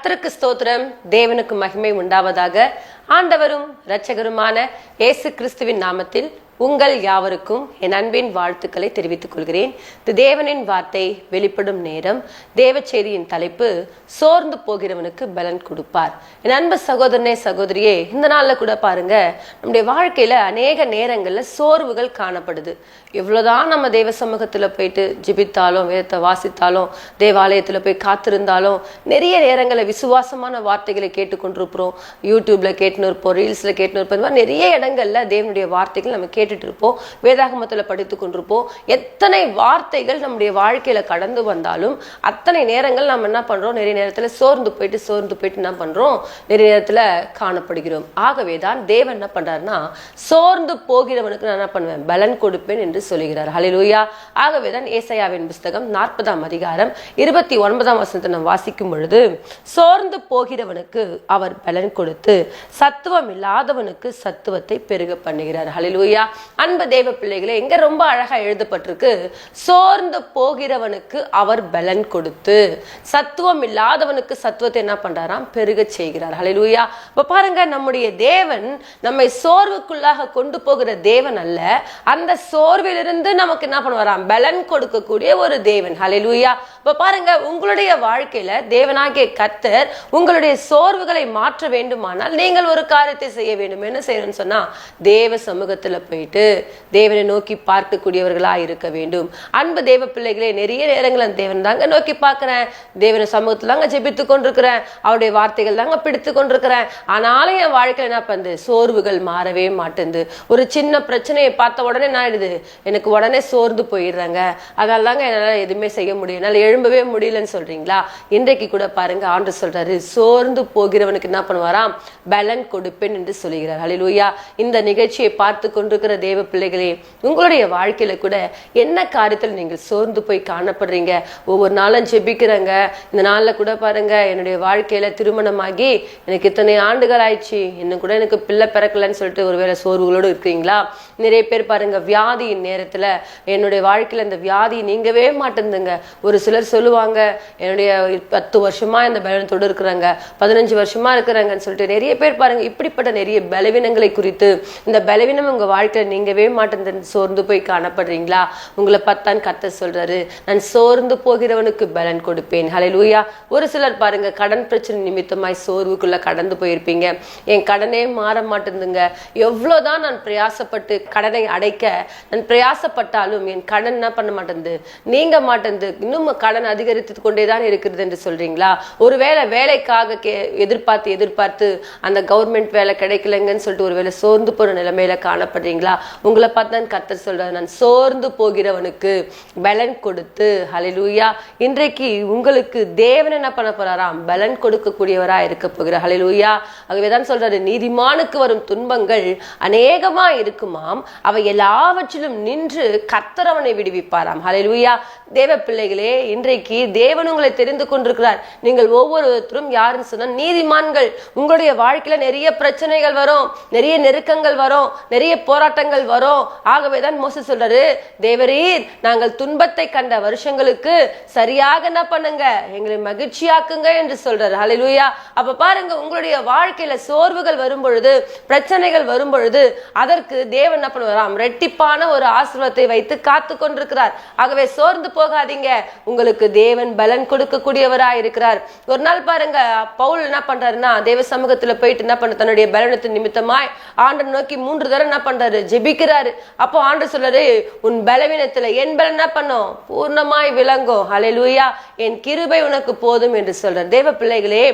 கர்த்தருக்கு ஸ்தோத்திரம். தேவனுக்கு மகிமை உண்டாவதாக. ஆண்டவரும் இரட்சகருமான இயேசு கிறிஸ்துவின் நாமத்தில் உங்கள் யாவருக்கும் என் அன்பின் வாழ்த்துக்களை தெரிவித்துக் கொள்கிறேன். இது தேவனின் வார்த்தை வெளிப்படும் நேரம். தேவச்சேரியின் தலைப்பு சோர்ந்து போகிறவனுக்கு பலன் கொடுப்பார். என் அன்பு சகோதரனே சகோதரியே இந்த நாளில் கூட பாருங்க நம்முடைய வாழ்க்கையில அநேக நேரங்களில் சோர்வுகள் காணப்படுது. எவ்வளோதான் நம்ம தேவ சமூகத்தில் போயிட்டு ஜிபித்தாலும் வேதத்தை வாசித்தாலும் தேவாலயத்தில் போய் காத்திருந்தாலும் நிறைய நேரங்களில் விசுவாசமான வார்த்தைகளை கேட்டுக்கொண்டிருப்போம் யூடியூப்ல கேட்டுன்னு இருப்போம் ரீல்ஸ்ல கேட்டுன்னு இருப்போம் இந்த மாதிரி நிறைய இடங்கள்ல தேவனுடைய வார்த்தைகள் நம்ம கேட்டு கேட்டுட்டு இருப்போம் வேதாகமத்துல படித்து கொண்டிருப்போம். எத்தனை வார்த்தைகள் நம்முடைய வாழ்க்கையில கடந்து வந்தாலும் அத்தனை நேரங்கள் நம்ம என்ன பண்றோம்? நிறைய நேரத்தில் சோர்ந்து போயிட்டு சோர்ந்து போயிட்டு என்ன பண்றோம்? நிறைய நேரத்துல காணப்படுகிறோம். ஆகவே தான் தேவன் என்ன பண்றாருன்னா சோர்ந்து போகிறவனுக்கு நான் என்ன பண்ணுவேன்? பலன் கொடுப்பேன் என்று சொல்லுகிறார். ஹலிலூயா ஆகவே தான் ஏசையாவின் புஸ்தகம் நாற்பதாம் அதிகாரம் இருபத்தி ஒன்பதாம் வசனத்தை நாம் வாசிக்கும் பொழுது சோர்ந்து போகிறவனுக்கு அவர் பலன் கொடுத்து சத்துவம் இல்லாதவனுக்கு சத்துவத்தை பெருக பண்ணுகிறார். ஹலிலூயா அன்பு தேவ பிள்ளைகளே எங்க ரொம்ப அழகா எழுதப்பட்டிருக்கு சோர்ந்து போகிறவனுக்கு அவர் பலன் கொடுத்து சத்துவம் இல்லாதவனுக்கு சத்துவத்தை என்ன பண்றாராம்? பெருக செய்கிறார். ஹalleluya இப்ப பாருங்க நம்முடைய தேவன் நம்மை சோர்வுக்குள்ளாக கொண்டு போகிற தேவன் அல்ல. அந்த சோர்விலிருந்து நமக்கு என்ன பண்ணுவாராம்? பலன் கொடுக்கக்கூடிய ஒரு தேவன். ஹalleluya இப்ப பாருங்க உங்களுடைய வாழ்க்கையில தேவனாகிய கர்த்தர் உங்களுடைய சோர்வுகளை மாற்ற வேண்டுமானால் நீங்கள் ஒரு காரியத்தை செய்ய வேண்டும். என்ன செய்யணும்னு சொன்னா தேவ சமூகத்துல போயிட்டு தேவனை நோக்கி பார்க்கக்கூடியவர்களாக இருக்க வேண்டும். அன்பு தேவ பிள்ளைகளே நிறைய நேரங்கள் அந்த தேவன் தாங்க நோக்கி பார்க்குறேன். தேவனை சமூகத்தில் தாங்க ஜெபித்து கொண்டிருக்கிறேன். அவருடைய வார்த்தைகள் தாங்க பிடித்து கொண்டிருக்கிறேன். ஆனாலும் என் வாழ்க்கையில் என்ன பண்ணுது? சோர்வுகள் மாறவே மாட்டேங்குது. ஒரு சின்ன பிரச்சனையை பார்த்த உடனே என்ன ஆயிடுது? எனக்கு உடனே சோர்ந்து போயிடுறாங்க. அதனால தாங்க என்னால் எதுவுமே செய்ய முடியும். என்னால் எழும்பவே முடியலன்னு சொல்றீங்களா? இன்றைக்கு கூட பாருங்க ஆண்டு சொல்றாரு சோர்ந்து போகிறவனுக்கு என்ன பண்ணுவாராம்? பலன் கொடுப்பேன் என்று சொல்லுகிறார். அலிலூயா இந்த நிகழ்ச்சியை பார்த்து கொண்டிருக்கிற தேவ பிள்ளைகளே உங்களுடைய வாழ்க்கையில கூட என்ன காரியத்தில் நீங்கள் சோர்ந்து போய் காணப்படுறீங்க? ஒவ்வொரு நாளும் ஜெபிக்கிறங்க. இந்த நாளில் கூட பாருங்க என்னுடைய வாழ்க்கையில திருமணமாகி எனக்கு இத்தனை ஆண்டுகள் ஆயிடுச்சு. இன்னும் கூட எனக்கு பிள்ளை பிறக்கலன்னு சொல்லிட்டு ஒருவேளை சோர்வுகளோடு இருக்கிறீங்களா? நிறைய பேர் பாருங்க வியாதியின் நேரத்துல என்னுடைய வாழ்க்கையில இந்த வியாதி நீங்கவே மாட்டேந்துங்க. ஒரு சிலர் சொல்லுவாங்க என்னுடைய பத்து வருஷமா இந்த பலவீனத்தோடு இருக்கிறாங்க பதினஞ்சு வருஷமா இருக்கிறாங்கன்னு சொல்லிட்டு நிறைய பேர் பாருங்க இப்படிப்பட்ட நிறைய பலவீனங்களை குறித்து. இந்த பலவீனம் உங்க வாழ்க்கையில நீங்கவே மாட்டேன் சோர்ந்து போய் காணப்படுறீங்களா? உங்களை பத்தான் கத்த சொல்றாரு. நான் சோர்ந்து போகிறவனுக்கு பலன் கொடுப்பேன். ஹalleluya ஒரு சிலர் பாருங்க கடன் பிரச்சனை நிமித்தமாய் சோர்வுக்குள்ள கடந்து போயிருப்பீங்க. என் கடனே மாற மாட்டேங்குதுங்க எவ்வளவுதான் நான் பிரயாசப்பட்டு கடனை அடைக்க நான் பிரயாசப்பட்டாலும் என் கடன் என்ன பண்ண மாட்டேங்குது நீங்க மாட்டேங்குது இன்னும் கடன் அதிகரித்து கொண்டே தான் இருக்கிறது என்று சொல்றீங்களா? ஒருவேளை வேலைக்காக கே எதிர்பார்த்து எதிர்பார்த்து அந்த கவர்மெண்ட் வேலை கிடைக்கலங்கன்னு சொல்லிட்டு ஒருவேளை சோர்ந்து போற நிலைமையில காணப்படுறீங்களா? உங்களை பார்த்து தான் கத்தர் சொல்றாரு. நான் சோர்ந்து போகிறவனுக்கு பலன் கொடுத்து ஹலிலூயா இன்றைக்கு உங்களுக்கு தேவன் என்ன பண்ண போறாராம்? பலன் கொடுக்கக்கூடியவராக இருக்க போகிறார். ஹலிலூயா ஆகவே தான் சொல்றாரு நீதிமானுக்கு வரும் துன்பங்கள் அநேகமா இருக்குமாம். அவை எல்லாவற்றிலும் நின்று கர்த்தர் அவனை விடுவிப்பாராம். ஹலிலூயா தேவ பிள்ளைகளே இன்றைக்கு தேவன் உங்களை தெரிந்து கொண்டிருக்கிறார். நீங்கள் ஒவ்வொருத்தரும் யாருன்னு சொன்னால் நீதிமான்கள். உங்களுடைய வாழ்க்கையில நிறைய பிரச்சனைகள் வரும் நிறைய நெருக்கங்கள் வரும் நிறைய போராட்டம் போராட்டங்கள் வரும். ஆகவே தான் மோச சொல்றாரு தேவரீர் நாங்கள் துன்பத்தை கண்ட வருஷங்களுக்கு சரியாக என்ன பண்ணுங்க? எங்களை மகிழ்ச்சியாக்குங்க என்று சொல்றாரு. ஹalleluya. அப்ப பாருங்க உங்களுடைய வாழ்க்கையில சோர்வுகள் வரும் பொழுது பிரச்சனைகள் வரும் பொழுது அதற்கு தேவன் என்ன பண்ணுவாராம்? ரெட்டிப்பான ஒரு ஆசீர்வாதத்தை வைத்து காத்து கொண்டிருக்கிறார். ஆகவே சோர்ந்து போகாதீங்க. உங்களுக்கு தேவன் பலன் கொடுக்கக்கூடியவராய் இருக்கிறார். ஒரு நாள் பாருங்க பவுல் என்ன பண்றாருன்னா தேவ சமூகத்துல போயிட்டு என்ன பண்ண தன்னுடைய பலனத்தின் நிமித்தமாய் ஆண்டை நோக்கி மூன்று தடவை என்ன பண்றாரு? ஜெபிக்கிறாரு. அப்போ ஆண்டு சொல்றாரு உன் பலவீனத்துல என் பலம் என்ன பண்ணும்? பூர்ணமாய் விளங்கும். அலையலூயா என் கிருபை உனக்கு போதும் என்று சொல்றார். தேவ பிள்ளைகளே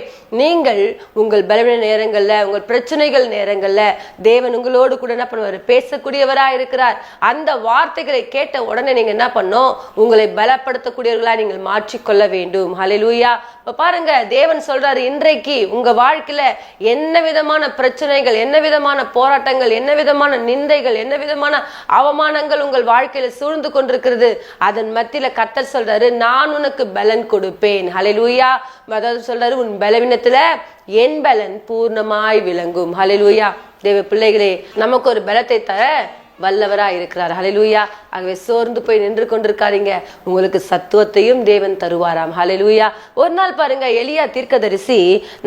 நீங்கள் உங்கள் பலவீன நேரங்கள்ல உங்கள் பிரச்சனைகள் நேரங்கள்ல தேவன் உங்களோடு கூட என்ன பண்ணுவார்? பேசக்கூடியவரா இருக்கிறார். அந்த வார்த்தைகளை கேட்ட உடனே நீங்க என்ன பண்ணும்? உங்களை பலப்படுத்தக்கூடியவர்களா நீங்கள் மாற்றிக்கொள்ள வேண்டும். ஹalleluya. இப்ப பாருங்க தேவன் சொல்றாரு இன்றைக்கு உங்க வாழ்க்கையில என்ன விதமான பிரச்சனைகள் என்ன விதமான போராட்டங்கள் என்ன விதமான நிந்தைகள் என்ன விதமான அவமானங்கள் உங்கள் வாழ்க்கையில சூழ்ந்து கொண்டிருக்கிறது? அதன் மத்தியில கத்தர் சொல்றாரு நான் உனக்கு பலன் கொடுப்பேன். ஹலெலூயா அதாவது சொல்றாரு உன் பலவீனத்துல என் பலன் பூர்ணமாய் விளங்கும். ஹலெலூயா தேவ பிள்ளைகளே நமக்கு ஒரு பலத்தை தர வல்லவரா இருக்கிறார் ஹலெலூயா ஆகவே சோர்ந்து போய் நின்று கொண்டிருக்காதீங்க. உங்களுக்கு சத்துவத்தையும் தேவன் தருவாராம். ஹalleluya ஒரு நாள் பாருங்க எலியா தீர்க்கதரிசி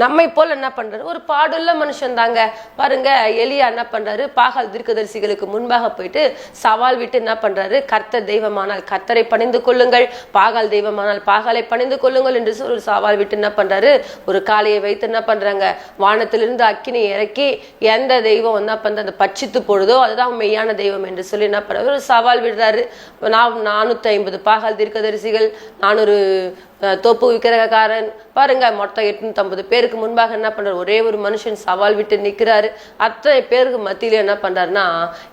நம்மை போல் என்ன பண்றாரு? ஒரு பாடுள்ள மனுஷன் தாங்க. பாருங்க எலியா என்ன பண்றாரு? பாகால் தீர்க்கதரிசிகளுக்கு முன்பாக போயிட்டு சவால் விட்டு என்ன பண்றாரு? கர்த்தர் தெய்வமானால் கர்த்தரை பணிந்து கொள்ளுங்கள். பாகால் தெய்வமானால் பாகாலை பணிந்து கொள்ளுங்கள் என்று சொல்லி ஒரு சவால் விட்டு என்ன பண்றாரு? ஒரு காளையை வைத்து என்ன பண்றாங்க? வானத்திலிருந்து அக்கினி இறக்கி எந்த தெய்வம் என்ன பண்ற அந்த பட்சித்து பொழுதோ அதுதான் மெய்யான தெய்வம் என்று சொல்லி என்ன பண்றாரு? ஒரு சவால் விடுறாரு நான் நானூற்றி ஐம்பது பாகால் தீர்க்கதரிசிகள் நானூறு தோப்பு விக்கிரகக்காரன். பாருங்க மொத்தம் எட்நூத்தம்பது பேருக்கு முன்பாக என்ன பண்றாரு? ஒரே ஒரு மனுஷன் சவால் விட்டு நிக்கிறாரு. அத்தனை பேருக்கு மத்தியில என்ன பண்றாருன்னா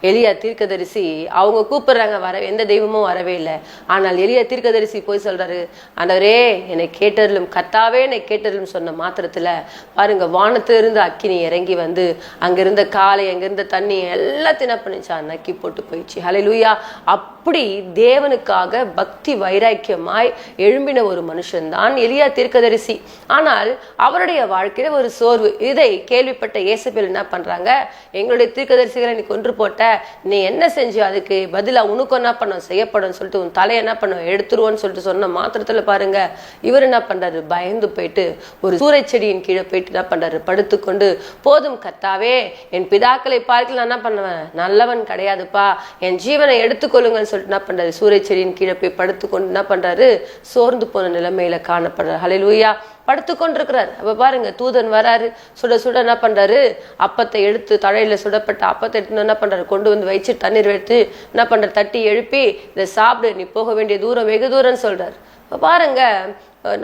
எளியா தீர்க்கதரிசி அவங்க கூப்பிடுறாங்க வர எந்த தெய்வமும் வரவே இல்லை. ஆனால் எளியா தீர்க்கதரிசி போய் சொல்றாரு ஆண்டவரே என்னை கேட்டதிலும் கத்தாவே என்னை கேட்டருளும் சொன்ன மாத்திரத்துல பாருங்க வானத்திலிருந்து அக்கினி இறங்கி வந்து அங்கிருந்த காலை அங்கிருந்த தண்ணி எல்லாத்தையும் என்ன பண்ணிச்சா? நக்கி போட்டு போயிடுச்சு. ஹalleluya அப்படி தேவனுக்காக பக்தி வைராக்கியமாய் எழும்பின ஒரு மனுஷன்தான் எளியா தீர்க்கதரிசி. ஆனால் அவருடைய வாழ்க்கையில ஒரு சோர்வு. இதை கேள்விப்பட்ட இயேசபேல் என்ன பண்றாங்க? எங்களுடைய தீர்க்கதரிசிகளை நீ கொன்று போட்ட நீ என்ன செஞ்சு அதுக்கு பதிலா உனக்கு என்ன பண்ண செய்யப்படும் சொல்லிட்டு உன் தலையை என்ன பண்ண எடுத்துருவோன்னு சொல்லிட்டு சொன்ன மாத்திரத்துல பாருங்க. இவர் என்ன பண்றாரு? பயந்து போயிட்டு ஒரு சூறை செடியின் கீழே போயிட்டு என்ன பண்றாரு? படுத்துக்கொண்டு போதும் கத்தாவே என் பிதாக்களை பார்க்கல என்ன பண்ணுவேன்? நல்லவன் கிடையாதுப்பா. என் ஜீவனை எடுத்துக்கொள்ளுங்கன்னு சொல்லிட்டு என்ன பண்றாரு? சூறை செடியின் கீழே போய் படுத்துக்கொண்டு என்ன பண்றாரு? சோர்ந்து போன நிலை நிலைமையில காணப்படுறார். ஹலிலூயா படுத்து கொண்டிருக்கிறார். அப்ப பாருங்க தூதன் வராரு. சுட சுட என்ன பண்றாரு? அப்பத்தை எடுத்து தழையில சுடப்பட்ட அப்பத்தை எடுத்து என்ன பண்றாரு? கொண்டு வந்து வச்சு தண்ணீர் எடுத்து என்ன பண்றாரு? தட்டி எழுப்பி இதை சாப்பிடு நீ போக வேண்டிய தூரம் வெகு தூரம்னு சொல்றாரு. அப்ப பாருங்க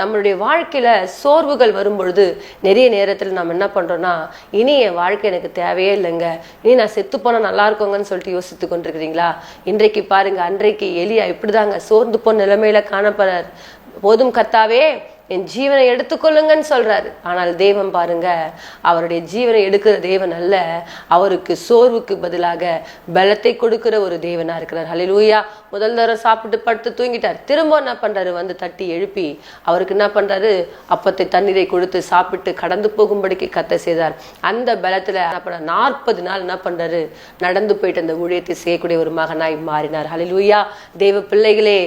நம்மளுடைய வாழ்க்கையில சோர்வுகள் வரும்பொழுது நிறைய நேரத்தில் நம்ம என்ன பண்றோம்னா இனி என் வாழ்க்கை எனக்கு தேவையே இல்லைங்க. இனி நான் செத்து போனா நல்லா இருக்கோங்கன்னு சொல்லிட்டு யோசித்து கொண்டிருக்கிறீங்களா? இன்றைக்கு பாருங்க அன்றைக்கு எலியா இப்படிதாங்க சோர்ந்து போன நிலைமையில காணப்படுறார். போதும் கத்தாவே என் ஜீவனை எடுத்துக்கொள்ளுங்கன்னு சொல்றாரு. ஆனால் தேவன் பாருங்க அவருடைய ஜீவனை எடுக்கிற தேவன் அல்ல. அவருக்கு சோர்வுக்கு பதிலாக பலத்தை கொடுக்கிற ஒரு தேவனா இருக்கிறார். ஹலிலூயா முதல் தடவை சாப்பிட்டு படுத்து தூங்கிட்டார். திரும்ப என்ன பண்றாரு? வந்து தட்டி எழுப்பி அவருக்கு என்ன பண்றாரு? அப்பத்தை தண்ணீரை கொடுத்து சாப்பிட்டு கடந்து போகும்படிக்கு கத்த செய்தார். அந்த பலத்துல நாற்பது நாள் என்ன பண்றாரு? நடந்து போயிட்டு அந்த ஊழியத்தை செய்யக்கூடிய ஒரு மகனாய் மாறினார். ஹலிலூயா தேவ பிள்ளைகளே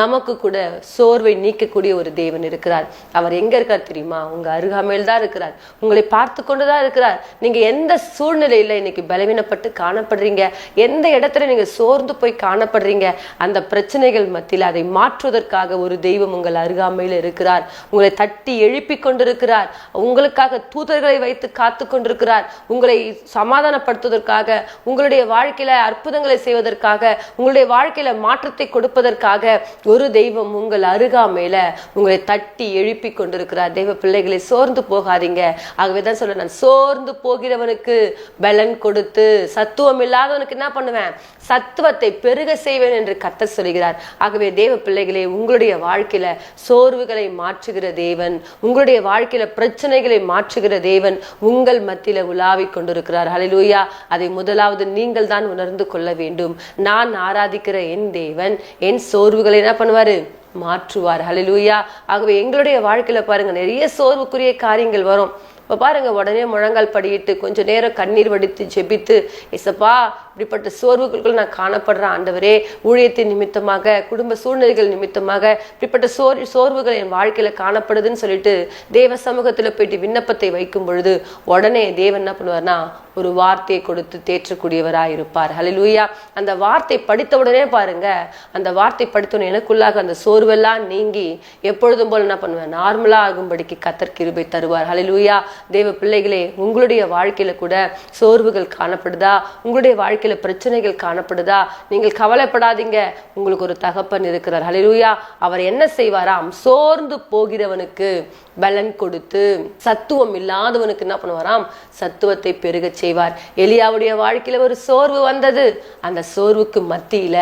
நமக்கு கூட சோர்வை நீக்கக்கூடிய ஒரு தேவன் இருக்கிறார். அவர் எங்க இருக்கார் தெரியுமா? உங்க அருகாமையில் தான் இருக்கிறார். உங்களை பார்த்து கொண்டுதான் இருக்கிறார். நீங்க எந்த சூழ்நிலையில இன்னைக்கு பலவீனப்பட்டு காணப்படுறீங்க? எந்த இடத்துல நீங்க சோர்ந்து போய் காணப்படுறீங்க? அந்த பிரச்சனைகள் மத்தியில் அதை மாற்றுவதற்காக ஒரு தெய்வம் உங்கள் அருகாமையில் இருக்கிறார். உங்களை தட்டி எழுப்பி கொண்டிருக்கிறார். உங்களுக்காக தூதர்களை வைத்து காத்து கொண்டிருக்கிறார். உங்களை சமாதானப்படுத்துவதற்காக உங்களுடைய வாழ்க்கையில அற்புதங்களை செய்வதற்காக உங்களுடைய வாழ்க்கையில மாற்றத்தை கொடுப்பதற்காக ஒரு தெய்வம் உங்கள் அருகாமையில உங்களை தட்டி எழுப்பி கொண்டிருக்கிறார் தெய்வ பிள்ளைகளை சோர்ந்து போகாதீங்க. ஆகவே தான் சொல்ல நான் சோர்ந்து போகிறவனுக்கு பலன் கொடுத்து சத்துவம் இல்லாதவனுக்கு என்ன பண்ணுவேன்? சத்துவத்தை பெருக செய்வேன் என்று கத்த சொல்கிறார். ஆகவே தேவ பிள்ளைகளே உங்களுடைய வாழ்க்கையில சோர்வுகளை மாற்றுகிற தேவன் உங்களுடைய வாழ்க்கையில பிரச்சனைகளை மாற்றுகிற தேவன் உங்கள் மத்தியில உலாவிக் கொண்டிருக்கிறார். ஹலிலூயா அதை முதலாவது நீங்கள் தான் உணர்ந்து கொள்ள வேண்டும். நான் ஆராதிக்கிற என் தேவன் என் சோர்வுகளை என்ன பண்ணுவாரு? மாற்றுவார். ஹalleluya ஆகவே எங்களுடைய வாழ்க்கையில பாருங்க நிறைய சோர்வுக்குரிய காரியங்கள் வரும். இப்போ பாருங்க உடனே முழங்கால் படியிட்டு கொஞ்சம் நேரம் கண்ணீர் வடித்து ஜெபித்து இசப்பா இப்படிப்பட்ட சோர்வுகளுக்குள் நான் காணப்படுறேன் ஆண்டவரே. ஊழியத்தின் நிமித்தமாக குடும்ப சூழ்நிலைகள் நிமித்தமாக இப்படிப்பட்ட சோர் சோர்வுகள் என் வாழ்க்கையில காணப்படுதுன்னு சொல்லிட்டு தேவ சமூகத்தில் போயிட்டு விண்ணப்பத்தை வைக்கும் பொழுது உடனே தேவன் என்ன பண்ணுவார்னா ஒரு வார்த்தையை கொடுத்து தேற்றக்கூடியவராக இருப்பார். ஹலிலூயா அந்த வார்த்தை படித்த உடனே பாருங்க அந்த வார்த்தை படித்தோடனே எனக்குள்ளாக அந்த சோர்வெல்லாம் நீங்கி எப்பொழுதும் போல என்ன பண்ணுவேன் நார்மலா ஆகும்படிக்கு கத்தர் கிருபை தருவார். ஹலிலூயா தேவ பிள்ளைகளே உங்களுடைய வாழ்க்கையில கூட சோர்வுகள் காணப்படுதா? உங்களுடைய வாழ்க்கையில பிரச்சனைகள் காணப்படுதா? நீங்கள் கவலைப்படாதீங்க. உங்களுக்கு ஒரு தகப்பன் இருக்கிறார். ஹலிலூயா அவர் என்ன செய்வாராம்? சோர்ந்து போகிறவனுக்கு பலன் கொடுத்து சத்துவம் இல்லாதவனுக்கு என்ன பண்ணுவாராம்? சத்துவத்தை பெருகச் செய்வார். எலியாவுடைய வாழ்க்கையில ஒரு சோர்வு வந்தது. அந்த சோர்வுக்கு மத்தியில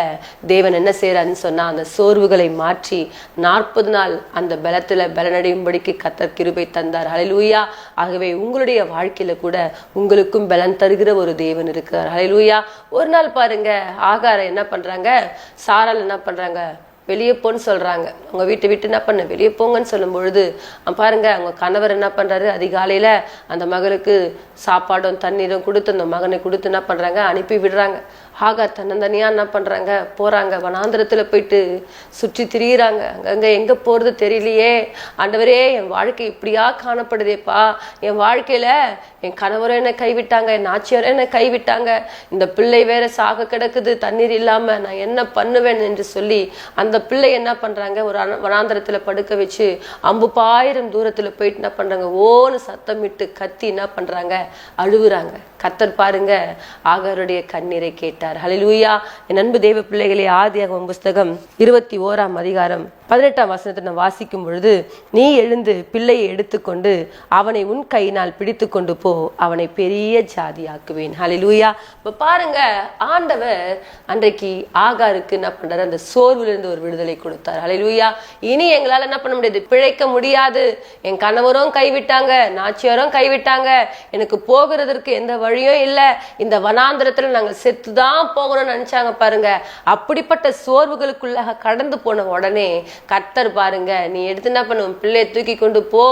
தேவன் என்ன செய்யறாருன்னு சொன்னா அந்த சோர்வுகளை மாற்றி நாற்பது நாள் அந்த பலத்துல பலனடையும்படிக்கு கத்தர் கிருபை தந்தார். ஹலிலூயா ஆகவே உங்களுடைய வாழ்க்கையில கூட உங்களுக்கும் பலன் தருகிற ஒரு தேவன் இருக்கிறார். அலையலூயா ஒரு நாள் பாருங்க ஆகாரம் என்ன பண்றாங்க? சாரால் என்ன பண்றாங்க? வெளியே போன்னு சொல்றாங்க. அவங்க வீட்டை விட்டு என்ன பண்ண? வெளியே போங்கன்னு சொல்லும் பொழுது பாருங்க அவங்க கணவர் என்ன பண்றாரு? அதிகாலையில அந்த மகளுக்கு சாப்பாடும் தண்ணீரும் கொடுத்து அந்த மகனை கொடுத்து என்ன பண்றாங்க? அனுப்பி விடுறாங்க. ஆகார் தன்னந்தனியாக என்ன பண்ணுறாங்க போகிறாங்க வனாந்திரத்தில் போயிட்டு சுற்றி திரியிறாங்க. அங்கங்கே எங்கே போகிறது தெரியலையே. ஆண்டவரே என் வாழ்க்கை இப்படியா காணப்படுதேப்பா. என் வாழ்க்கையில் என் கணவரும் என்னை கைவிட்டாங்க என் நாச்சியாரும் என்னை கைவிட்டாங்க. இந்த பிள்ளை வேற சாக கிடக்குது தண்ணீர் இல்லாமல் நான் என்ன பண்ணுவேன் என்று சொல்லி அந்த பிள்ளை என்ன பண்ணுறாங்க ஒரு வனாந்திரத்தில் படுக்க வச்சு அம்பு பாயிரம் தூரத்தில் போயிட்டு என்ன பண்ணுறாங்க ஓன்னு சத்தமிட்டு கத்தி என்ன பண்ணுறாங்க அழுவுறாங்க. கத்தர் பாருங்க ஆகாருடைய கண்ணீரை கேட்டார். ஹலிலூயா என் அன்பு தேவ பிள்ளைகளே ஆதியாகமம் புஸ்தகம் இருபத்தி ஓராம் அதிகாரம். பதினெட்டாம் வசனத்தை நான் வாசிக்கும் பொழுது நீ எழுந்து பிள்ளையை எடுத்துக்கொண்டு அவனை உன் கையினால் பிடித்து கொண்டு போ அவனை பெரிய ஜாதியாக்குவேன். லூயா இப்போ பாருங்க ஆண்டவர் அன்றைக்கு ஆகாருக்கு என்ன பண்ணுறாரு அந்த சோர்விலிருந்து ஒரு விடுதலை கொடுத்தார். ஹalleluya இனி எங்களால் என்ன பண்ண முடியாது? பிழைக்க முடியாது. என் கணவரும் கைவிட்டாங்க நாச்சியாரும் கைவிட்டாங்க. எனக்கு போகிறதற்கு எந்த வழியும் இல்லை. இந்த வனாந்திரத்தில் நாங்கள் செத்து தான் போகணும்னு நினச்சாங்க பாருங்க. அப்படிப்பட்ட சோர்வுகளுக்குள்ளாக கடந்து போன உடனே கர்த்தர் பாருங்க நீ எடுத்து என்ன பண்ண? உன் பிள்ளையை தூக்கி கொண்டு போ.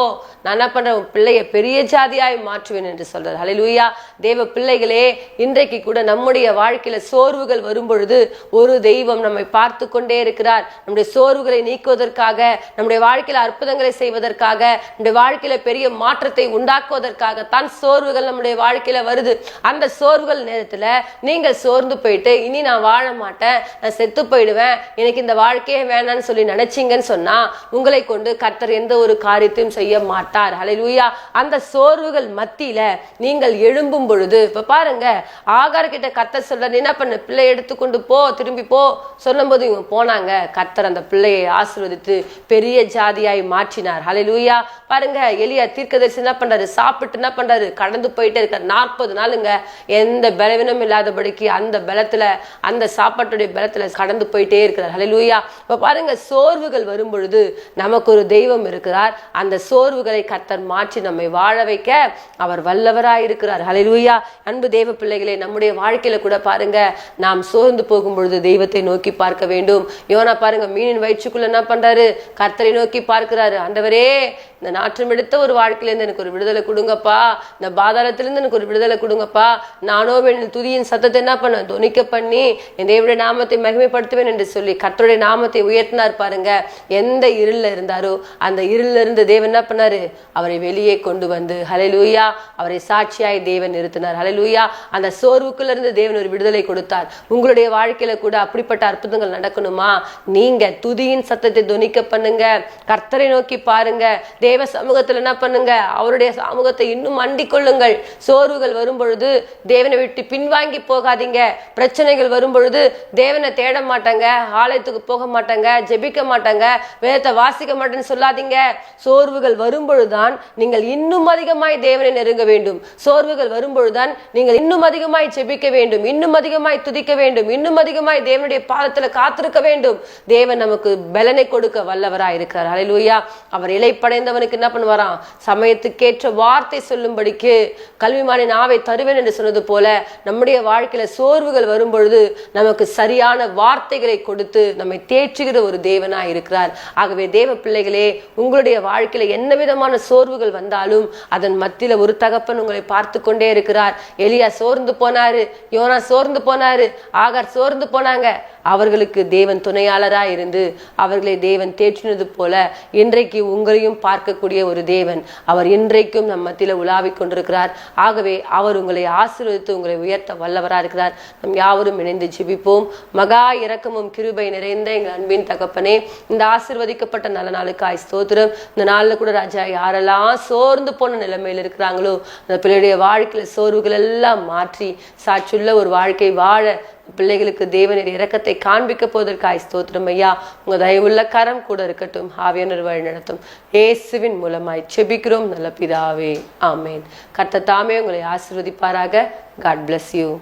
நான் என்ன பண்றேன்? உன் பிள்ளையை பெரிய ஜாதியாய் மாற்றுவேன் என்று சொல்றார். ஹலிலூயா தேவ பிள்ளைகளே இன்றைக்கு கூட நம்முடைய வாழ்க்கையில சோர்வுகள் வரும்பொழுது ஒரு தெய்வம் நம்மை பார்த்து கொண்டே இருக்கிறார். நம்முடைய சோர்வுகளை நீக்குவதற்காக நம்முடைய வாழ்க்கையில அற்புதங்களை செய்வதற்காக நம்முடைய வாழ்க்கையில பெரிய மாற்றத்தை உண்டாக்குவதற்காக தான் சோர்வுகள் நம்முடைய வாழ்க்கையில வருது. அந்த சோர்வுகள் நேரத்துல நீங்கள் சோர்ந்து போயிட்டு இனி நான் வாழ மாட்டேன் நான் செத்து போயிடுவேன் எனக்கு இந்த வாழ்க்கையே வேணாம்னு சொல்லி நினைச்சீங்கன்னு சொன்னா உங்களை கொண்டு கர்த்தர் எந்த ஒரு காரியத்தையும் செய்ய மாட்டார். ஹalleluya அந்த சோர்வுகள் மத்தியில நீங்கள் எழும்பும் பொழுது இப்ப பாருங்க ஆகார் கிட்ட கர்த்தர் சொல்ற என்ன பண்ண? பிள்ளை எடுத்துக்கொண்டு போ திரும்பி போ. சொல்லும்போது இவங்க போனாங்க. கர்த்தர் அந்த பிள்ளையை ஆசிர்வதித்து பெரிய ஜாதியாய் மாற்றினார். ஹalleluya பாருங்க எலியா தீர்க்கதரிசி என்ன பண்றாரு? சாப்பிட்டு என்ன பண்றாரு? கடந்து போயிட்டே இருக்காரு. நாற்பது நாளுங்க எந்த பலவீனம் இல்லாதபடிக்கு அந்த பலத்துல அந்த சாப்பாட்டுடைய பலத்துல கடந்து போயிட்டே இருக்கிறார். ஹalleluya இப்ப பாருங்க சோர்வு சோர்வுகள் வரும் பொழுது நமக்கு ஒரு தெய்வம் இருக்கிறார். அந்த சோர்வுகளை கத்தர் மாற்றி நம்மை வாழ வைக்க அவர் வல்லவராய் இருக்கிறார். ஹalleluya அன்பு தெய்வ பிள்ளைகளை நம்முடைய வாழ்க்கையில கூட பாருங்க நாம் சோர்ந்து போகும் பொழுது தெய்வத்தை நோக்கி பார்க்க வேண்டும். யோனா பாருங்க மீனின் வயிற்றுக்குள்ள என்ன பண்றாரு? கர்த்தரை நோக்கி பார்க்கிறாரு. ஆண்டவரே இந்த நாற்றம் எடுத்த ஒரு வாழ்க்கையிலேருந்து எனக்கு ஒரு விடுதலை கொடுங்கப்பா. இந்த பாதாளத்திலிருந்து எனக்கு ஒரு விடுதலை கொடுங்கப்பா. நானோ வேணும் துதியின் சத்தத்தை என்ன பண்ண? துணிக்க பண்ணி என் தேவடைய நாமத்தை மகிமைப்படுத்துவேன் என்று சொல்லி கர்த்தருடைய நாமத்தை உயர்த்தினார் பாருங்க. எந்த இருளில் இருந்தாரோ அந்த இருள்ல இருந்து தேவன் என்ன பண்ணாரு? அவரை வெளியே கொண்டு வந்து ஹலலூயா அவரை சாட்சியாய் தேவன் நிறுத்தினார். ஹலலூயா அந்த சோர்வுக்குள்ள இருந்து தேவன் ஒரு விடுதலை கொடுத்தார். உங்களுடைய வாழ்க்கையில கூட அப்படிப்பட்ட அற்புதங்கள் நடக்கணுமா? நீங்க துதியின் சத்தத்தை துணிக்க பண்ணுங்க. கர்த்தரை நோக்கி பாருங்க. தேவ சமூகத்துல என்ன பண்ணுங்க? அவருடைய சமூகத்தை இன்னும் அண்டிக் கொள்ளுங்கள் சோர்வுகள் வரும் பொழுது தேவனை விட்டு பின்வாங்கி போகாதீங்க. பிரச்சனைகள் வரும் பொழுது தேவனை தேட மாட்டாங்க. ஆலயத்துக்கு போக மாட்டாங்க. ஜெபிக்க மாட்டாங்க. மாட்டேங்க. வேதத்தை வாசிக்க மாட்டேன்னு சொல்லாதீங்க. சோர்வுகள் வரும்பொழுதுதான் நீங்கள் இன்னும் அதிகமாய் தேவனை நெருங்க வேண்டும். சோர்வுகள் வரும்பொழுதுதான் நீங்கள் இன்னும் அதிகமாய் செபிக்க வேண்டும். இன்னும் அதிகமாய் துதிக்க வேண்டும். இன்னும் அதிகமாய் தேவனுடைய பாதத்துல காத்திருக்க வேண்டும். தேவன் நமக்கு பலனை கொடுக்க வல்லவராய் இருக்கிறார். அலையிலூயா அவர் இலைப்படைந்தவனுக்கு என்ன பண்ணுவாராம்? சமயத்துக்கேற்ற வார்த்தை சொல்லும்படிக்கு கல்விமானின் ஆவை தருவேன் என்று சொன்னது போல நம்முடைய வாழ்க்கையில சோர்வுகள் வரும் பொழுது நமக்கு சரியான வார்த்தைகளை கொடுத்து நம்மை தேற்றுகிற ஒரு தேவனாய் இருக்கிறார். ஆகவே தேவ பிள்ளைகளே உங்களுடைய வாழ்க்கையில என்ன விதமான சோர்வுகள் வந்தாலும் அதன் மத்தியில ஒரு தகப்பன் உங்களை பார்த்து கொண்டே இருக்கிறார். எலியா சோர்ந்து போனாரு யோனா சோர்ந்து போனாரு ஆகார் சோர்ந்து போனாங்க. அவர்களுக்கு தேவன் துணையாளராக இருந்து அவர்களை தேவன் தேற்றினது போல இன்றைக்கு உங்களையும் பார்க்கக்கூடிய ஒரு தேவன். அவர் இன்றைக்கும் நம் மத்தியில் உலாவிக் கொண்டிருக்கிறார். ஆகவே அவர் உங்களை ஆசீர்வதித்து உங்களை உயர்த்த வல்லவராக இருக்கிறார். நம் யாவரும் இணைந்து ஜிபிப்போம். மகா இரக்கமும் கிருபை நிறைந்த எங்கள் அன்பின் தகப்பனே இந்த ஆசீர்வதிக்கப்பட்ட நல்ல நாளுக்காய் ஸ்தோத்திரம். இந்த நாளில் கூட ராஜா யாரெல்லாம் சோர்ந்து போன நிலைமையில் இருக்கிறாங்களோ அந்த பிள்ளையுடைய வாழ்க்கையில் சோர்வுகள் எல்லாம் மாற்றி சாட்சியுள்ள ஒரு வாழ்க்கை வாழ பிள்ளைகளுக்கு தேவனின் இரக்கத்தை காண்பிக்க போவதற்காய் ஸ்தோத்திரம் ஐயா. உங்க தயவுள்ள கரம் கூட இருக்கட்டும். ஆவியனர் வழி நடத்தும். இயேசுவின் மூலமாய் செபிக்கிறோம் நல்ல பிதாவே. ஆமேன். கர்த்த தாமே உங்களை ஆசிர்வதிப்பாராக. God bless you